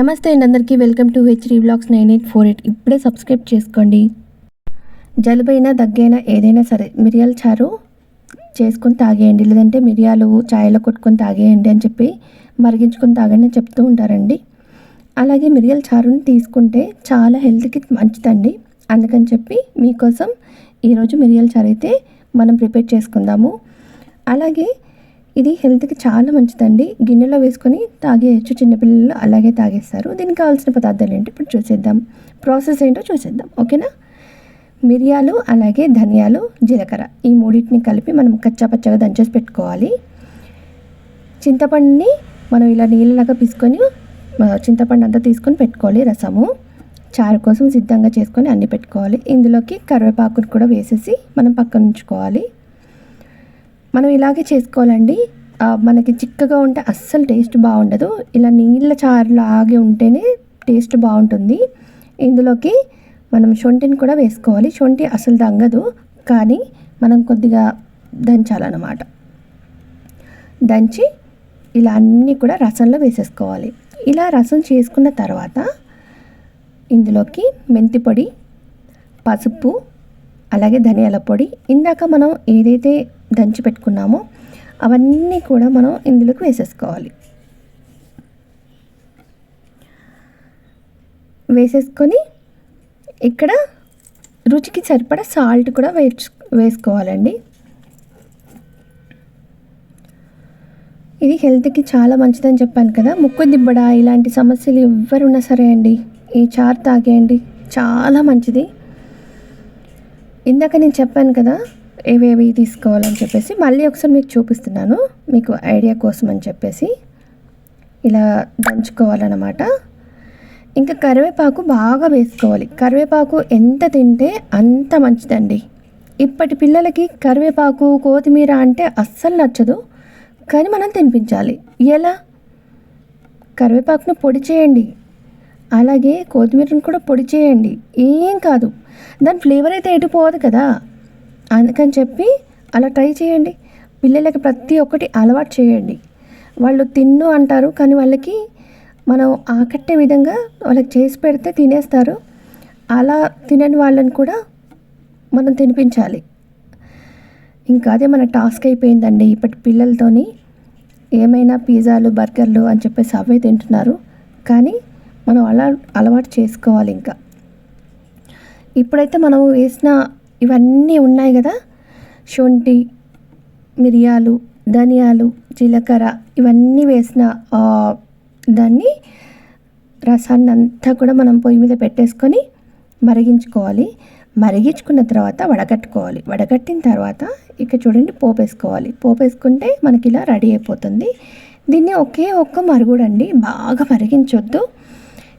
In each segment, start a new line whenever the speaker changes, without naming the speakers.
నమస్తే అండి అందరికీ welcome to HD blogs nine eight four eight. ఇప్పుడే సబ్స్క్రైబ్ చేసుకోండి. జలుబైనా దగ్గైనా ఏదైనా సరే మిరియాల చారు చేసుకొని తాగేయండి. లేదంటే మిరియాలు చాయలో కొట్టుకొని తాగేయండి అని చెప్పి మరిగించుకొని తాగండి అని చెప్తూ ఉంటారండి. అలాగే మిరియాల చారుని తీసుకుంటే చాలా హెల్త్కి మంచిదండి. అందుకని చెప్పి మీకోసం ఈరోజు మిరియాల చారు అయితే మనం ప్రిపేర్ చేసుకుందాము. అలాగే ఇది హెల్త్కి చాలా మంచిదండి. గిన్నెలో వేసుకొని తాగేయచ్చు చిన్నపిల్లలు అలాగే తాగేస్తారు. దీనికి కావాల్సిన పదార్థాలు ఏంటి? ఇప్పుడు చూసేద్దాం. ప్రాసెస్ ఏంటో చూసేద్దాం. ఓకేనా? మిరియాలు అలాగే ధనియాలు జీలకర్ర ఈ మూడింటిని కలిపి మనం కచ్చా పచ్చగా దంచేసి పెట్టుకోవాలి. చింతపండుని మనం ఇలా నీళ్ళలాగా పిసుకొని చింతపండు అంతా తీసుకొని పెట్టుకోవాలి రసము. చారు కోసం సిద్ధంగా చేసుకొని అన్ని పెట్టుకోవాలి. ఇందులోకి కరివేపాకును కూడా వేసేసి మనం పక్కన ఉంచుకోవాలి. మనం ఇలాగే చేసుకోవాలండి. మనకి చిక్కగా ఉంటే అస్సలు టేస్ట్ బాగుండదు. ఇలా నీళ్ళ చారు ఆగి ఉంటేనే టేస్ట్ బాగుంటుంది. ఇందులోకి మనం శొంఠిని కూడా వేసుకోవాలి. శొంఠి అసలు దంగదు. కానీ మనం కొద్దిగా దంచాలన్నమాట. దంచి ఇలా అన్నీ కూడా రసంలో వేసేసుకోవాలి. ఇలా రసం చేసుకున్న తర్వాత ఇందులోకి మెంతి పొడి పసుపు అలాగే ధనియాల పొడి. ఇందాక మనం ఏదైతే దంచి పెట్టుకున్నామో. అవన్నీ కూడా మనం ఇందులోకి వేసేసుకోవాలి. వేసేసుకొని ఇక్కడ రుచికి సరిపడా సాల్ట్ కూడా వేసు వేసుకోవాలండి. ఇది హెల్త్కి చాలా మంచిదని చెప్పాను కదా. ముక్కు దిబ్బడ ఇలాంటి సమస్యలు ఎవరున్నా సరే అండి ఈ చారు తాగేయండి. చాలా మంచిది. ఇందాక నేను చెప్పాను కదా ఏవేవి తీసుకోవాలని చెప్పేసి మళ్ళీ ఒకసారి మీకు చూపిస్తున్నాను. మీకు ఐడియా కోసం అని చెప్పేసి ఇలా దంచుకోవాలన్నమాట. ఇంకా కరివేపాకు బాగా వేసుకోవాలి. కరివేపాకు ఎంత తింటే అంత మంచిదండి. ఇప్పటి పిల్లలకి కరివేపాకు కొత్తిమీర అంటే అస్సలు నచ్చదు. కానీ మనం తినిపించాలి. ఎలా? కరివేపాకును పొడి చేయండి. అలాగే కొత్తిమీరను కూడా పొడి చేయండి. ఏం కాదు. దాని ఫ్లేవర్ అయితే ఎటుపోదు కదా. అందుకని చెప్పి అలా ట్రై చేయండి. పిల్లలకి ప్రతి ఒక్కటి అలవాటు చేయండి. వాళ్ళు తిన్ను అంటారు కానీ వాళ్ళకి మనం ఆకట్టే విధంగా వాళ్ళకి చేసి పెడితే తినేస్తారు. అలా తినని వాళ్ళని కూడా మనం తినిపించాలి. ఇంకా అదే మన టాస్క్ అయిపోయిందండి. ఇప్పటి పిల్లలతోని ఏమైనా పిజ్జాలు బర్గర్లు అని చెప్పేసి అవే తింటున్నారు. కానీ మనం అలా అలవాటు చేసుకోవాలి ఇంకా. ఇప్పుడైతే మనం వేసిన ఇవన్నీ ఉన్నాయి కదా. శొంఠి మిరియాలు ధనియాలు జీలకర్ర ఇవన్నీ వేసిన దాన్ని రసాన్ని అంతా కూడా మనం పొయ్యి మీద పెట్టేసుకొని మరిగించుకోవాలి. మరిగించుకున్న తర్వాత వడగట్టుకోవాలి. వడగట్టిన తర్వాత ఇక చూడండి పోపు వేసుకోవాలి పోపు వేసుకుంటే మనకి ఇలా రెడీ అయిపోతుంది. దీన్ని ఒకే ఒక్క మరుగుడండి బాగా మరిగించొద్దు.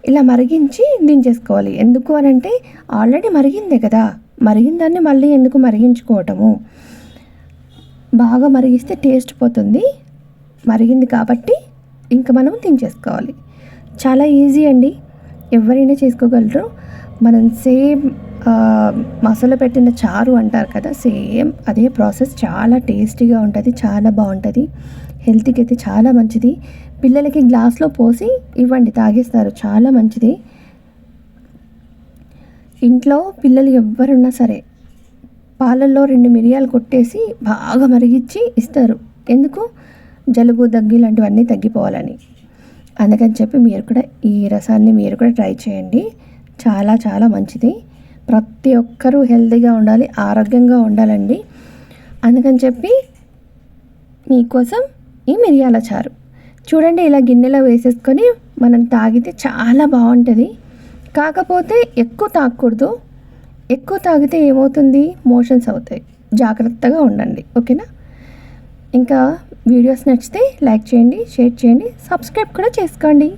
ఇలా మరిగించి దించేసుకోవాలి. ఎందుకు అని అంటే ఆల్రెడీ మరిగిందే కదా. మరిగిన దాన్ని మళ్ళీ ఎందుకు మరిగించుకోవటము? బాగా మరిగిస్తే టేస్ట్ పోతుంది. మరిగింది కాబట్టి ఇంకా మనం దించేసుకోవాలి. చాలా ఈజీ అండి. ఎవరైనా చేసుకోగలరు. మనం సేమ్ మసాలా పెట్టిన చారు అంటారు కదా సేమ్ అదే ప్రాసెస్. చాలా టేస్టీగా ఉంటుంది చాలా బాగుంటుంది. హెల్త్కి అయితే చాలా మంచిది. పిల్లలకి గ్లాస్లో పోసి ఇవ్వండి తాగేస్తారు. చాలా మంచిది. ఇంట్లో పిల్లలు ఎవ్వరున్నా సరే పాలల్లో రెండు మిరియాలు కొట్టేసి బాగా మరిగించి ఇస్తారు. ఎందుకు? జలుబు దగ్గు ఇలాంటివన్నీ తగ్గిపోవాలని. అందుకని చెప్పి మీరు కూడా ఈ రసాన్ని మీరు కూడా ట్రై చేయండి. చాలా చాలా మంచిది. ప్రతి ఒక్కరూ హెల్తీగా ఉండాలి ఆరోగ్యంగా ఉండాలండి. అందుకని చెప్పి మీకోసం ఈ మిరియాల చారు. చూడండి ఇలా గిన్నెలో వేసేసుకొని మనం తాగితే చాలా బాగుంటుంది. కాకపోతే ఎక్కువ తాగకూడదు ఎక్కువ తాగితే ఏమవుతుంది? మోషన్స్ అవుతాయి. జాగ్రత్తగా ఉండండి. ఓకేనా? ఇంకా వీడియోస్ నచ్చితే లైక్ చేయండి షేర్ చేయండి సబ్స్క్రైబ్ కూడా చేసుకోండి.